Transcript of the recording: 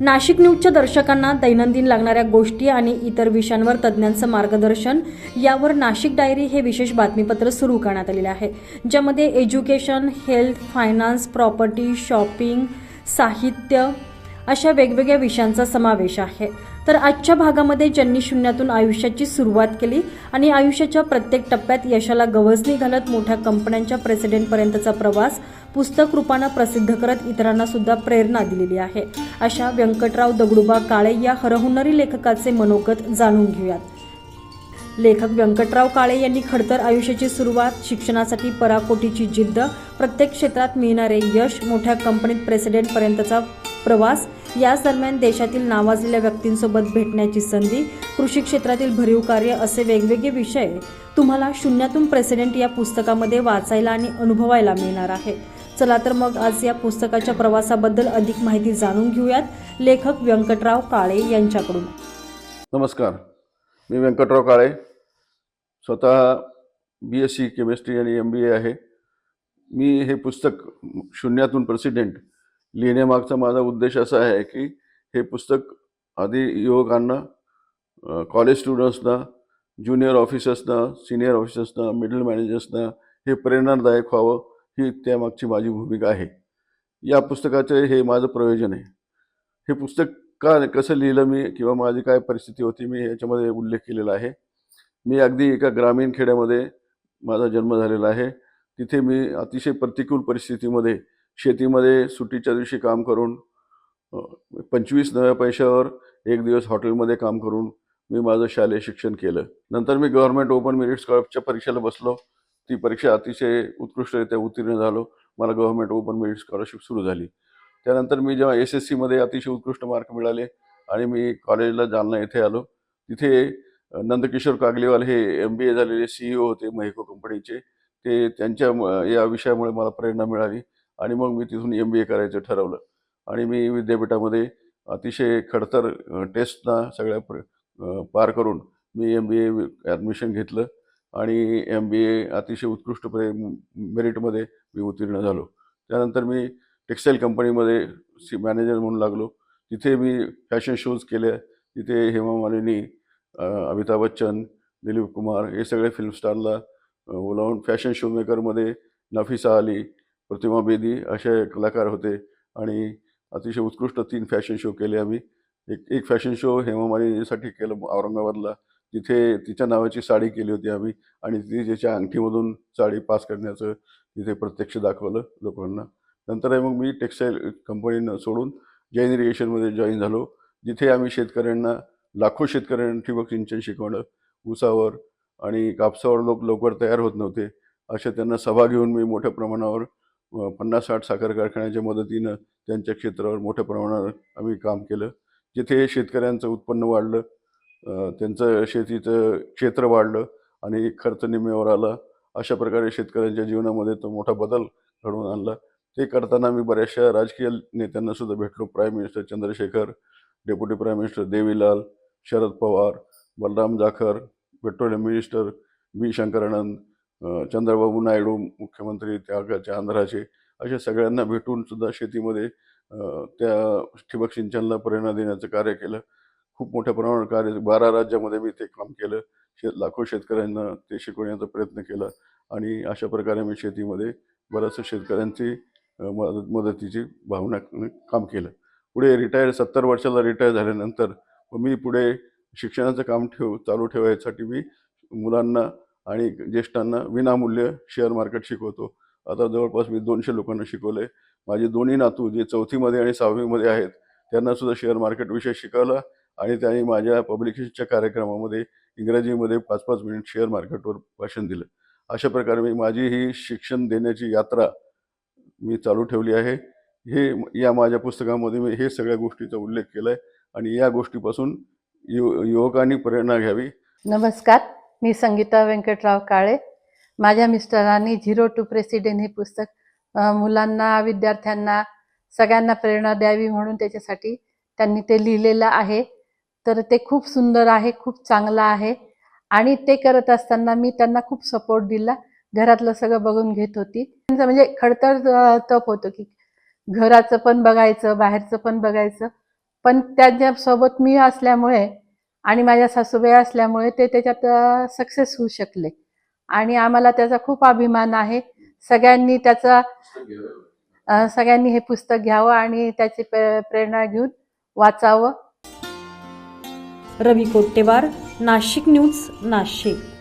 नाशिक न्यूजच्या दर्शकांना दैनंदिन लागणाऱ्या गोष्टी आणि इतर विषयांवर तज्ज्ञांचं मार्गदर्शन. यावर नाशिक डायरी हे विशेष बातमीपत्र सुरू करण्यात आलेले आहे. ज्यामध्ये education health finance property shopping साहित्य अशा वेगवेगळ्या विषयांचा समावेश आहे. तर आजच्या भागामध्ये ज्यांनी शून्यातून आयुष्याची सुरुवात केली आणि आयुष्याच्या प्रत्येक टप्प्यात यशाला गवसणी घालत मोठ्या कंपन्यांच्या प्रेसिडेंटपर्यंतचा प्रवास पुस्तक रूपानं प्रसिद्ध करत इतरांना सुद्धा प्रेरणा दिलेली आहे. अशा व्यंकटराव दगडूबा काळे या हरहुन्नरी लेखकाचे मनोगत जाणून घेऊयात. लेखक व्यंकटराव काळे यांनी खडतर आयुष्याची सुरुवात शिक्षणासाठी पराकोटीची जिद्द प्रत्येक क्षेत्रात मिळणारे यश मोठ्या कंपनीत प्रेसिडेंटपर्यंतचा प्रवास. याच दरम्यान देशातील नावाजलेल्या व्यक्तींसोबत भेटण्याची संधी कृषी क्षेत्रातील भरीव कार्य असे वेगवेगळे विषय तुम्हाला शून्यातून प्रेसिडेंट या पुस्तकामध्ये वाचायला आणि अनुभवायला मिळणार आहे. चला तर मग आज या पुस्तकाच्या प्रवासाबद्दल अधिक माहिती जाणून घेऊयात लेखक व्यंकटराव काळे यांच्याकडून. नमस्कार. मी व्यंकटराव काळे. स्वतः बी एस सी केमिस्ट्री आणि एम बी ए आहे. मी हे पुस्तक शून्यातून प्रेसिडेंट लिहिण्यामागचा माझा उद्देश असा आहे की हे पुस्तक आधी युवकांना कॉलेज स्टुडंट्सना ज्युनियर ऑफिसर्सना सिनियर ऑफिसर्सना मिडल मॅनेजर्सना हे प्रेरणादायक व्हावं ही त्यामागची माझी भूमिका आहे. या पुस्तकाचे हे माझं प्रयोजन आहे. हे पुस्तक का कसं लिहिलं मी किंवा माझी काय परिस्थिती होती मी याच्यामध्ये उल्लेख केलेला आहे. मी अगदी एका ग्रामीण खेड्यामध्ये माझा जन्म झालेला आहे. तिथे मी अतिशय प्रतिकूल परिस्थितीमध्ये शेतीमध्ये सुट्टीच्या दिवशी काम करून पंचवीस नव्या पैशावर एक दिवस हॉटेलमध्ये काम करून मी माझं शालेय शिक्षण केलं. नंतर मी गव्हर्नमेंट ओपन मेरिट स्कॉलरशिपच्या परीक्षेला बसलो. ती परीक्षा अतिशय उत्कृष्टरित्या उत्तीर्ण झालो. मला गव्हर्नमेंट ओपन मेरिट स्कॉलरशिप सुरू झाली. त्यानंतर मी जेव्हा एस एस सीमध्ये अतिशय उत्कृष्ट मार्क मिळाले आणि मी कॉलेजला जालना येथे आलो. तिथे नंदकिशोर कागलेवाल हे एम बी ए झालेले सीईओ होते महिको कंपनीचे. ते त्यांच्या या विषयामुळे मला प्रेरणा मिळाली. आणि मग मी तिथून एम बी ए करायचं ठरवलं. आणि मी विद्यापीठामध्ये अतिशय खडतर टेस्टना सगळ्या प्र पार करून मी एम बी ए ॲडमिशन घेतलं. आणि एम बी ए अतिशय उत्कृष्टपणे मेरिटमध्ये मी उत्तीर्ण झालो. त्यानंतर मी टेक्स्टाईल कंपनीमध्ये सी मॅनेजर म्हणून लागलो. तिथे मी फॅशन शोज केले तिथे हेमा मालिनी अमिताभ बच्चन दिलीप कुमार हे सगळे फिल्म स्टारला बोलावून फॅशन शो मेकरमध्ये नफिसा अली प्रतिमा बेदी असे कलाकार होते आणि अतिशय उत्कृष्ट तीन फॅशन शो केले आम्ही. एक एक फॅशन शो हेमामालिनीसाठी केलं औरंगाबादला. तिथे तिच्या नावाची साडी केली होती आम्ही आणि ती तिच्या अंगठीमधून साडी पास करण्याचं तिथे प्रत्यक्ष दाखवलं लोकांना. नंतर मग मी टेक्स्टाईल कंपनीनं सोडून जैन इरिगेशनमध्ये जॉईन झालो. जिथे आम्ही शेतकऱ्यांना लाखो शेतकऱ्यांना ठिबक सिंचन शिकवणं ऊसावर आणि कापसावर लोक लवकर तयार होत नव्हते. अशा त्यांना सभा घेऊन मी मोठ्या प्रमाणावर पन्नास साठ साखर कारखान्याच्या मदतीनं त्यांच्या क्षेत्रावर मोठ्या प्रमाणावर आम्ही काम केलं. जिथे शेतकऱ्यांचं उत्पन्न वाढलं त्यांचं शेतीचं क्षेत्र वाढलं आणि खर्च निम्म्यावर आला अशा प्रकारे शेतकऱ्यांच्या जीवनामध्ये तो मोठा बदल घडवून आणला. ते करताना मी बऱ्याचशा राजकीय नेत्यांना सुद्धा भेटलो. Prime minister Chandrashekhar deputy prime minister Devilal Sharad Pawar Balram Jakhar petroleum minister B Shankaranand Chandrababu Naidu मुख्यमंत्री त्यागाचे आंध्राचे अशा सगळ्यांना भेटून सुद्धा शेतीमध्ये त्या ठिबक सिंचनला प्रेरणा देण्याचं कार्य केलं. खूप मोठ्या प्रमाणावर कार्य बारा राज्यामध्ये मी ते काम केलं. शे लाखो शेतकऱ्यांना ते शिकवण्याचा प्रयत्न केला आणि अशा प्रकारे मी शेतीमध्ये बऱ्याचशा शेतकऱ्यांची मदत मदतीची भावना काम केलं. पुढे रिटायर सत्तर वर्षाला रिटायर झाल्यानंतर मी पुढे शिक्षणाचं काम ठेव चालू ठेवायसाठी मी मुलांना आणि ज्येष्ठांना विनामूल्य शेअर मार्केट शिकवतो. आता जवळपास मी दोनशे लोकांना शिकवले. माझे दोन्ही नातू जे चौथीमध्ये आणि सहावीमध्ये आहेत त्यांना सुद्धा शेअर मार्केट विषय शिकवला आणि त्यांनी माझ्या पब्लिकेशनच्या कार्यक्रमामध्ये इंग्रजीमध्ये पाच पाच मिनिट शेअर मार्केटवर भाषण दिलं. अशा प्रकारे मी माझी ही शिक्षण देण्याची यात्रा मी चालू ठेवली आहे. हे या माझ्या पुस्तकामध्ये मी हे सगळ्या गोष्टीचा उल्लेख केला आहे आणि या गोष्टीपासून यु युवकांनी प्रेरणा घ्यावी. नमस्कार. मी संगीता व्यंकटराव काळे. माझ्या मिस्टरांनी झिरो टू प्रेसिडेंट हे पुस्तक मुलांना विद्यार्थ्यांना सगळ्यांना प्रेरणा द्यावी म्हणून त्याच्यासाठी त्यांनी ते लिहिलेलं आहे. तर ते खूप सुंदर आहे खूप चांगलं आहे. आणि ते करत असताना मी त्यांना खूप सपोर्ट दिला. घरातलं सगळं बघून घेत होती. त्यांचं म्हणजे खडतर तप होतं की घराचं पण बघायचं बाहेरचं पण बघायचं. पण त्याच्यासोबत मी असल्यामुळे आणि माझ्या सासूबाई असल्यामुळे ते त्याच्यात सक्सेस होऊ शकले. आणि आम्हाला त्याचा खूप अभिमान आहे. सगळ्यांनी त्याचा सगळ्यांनी हे पुस्तक घ्यावं आणि त्याची प्रेरणा घेऊन वाचावं. रवी कोट्टेवार नाशिक न्यूज नाशिक.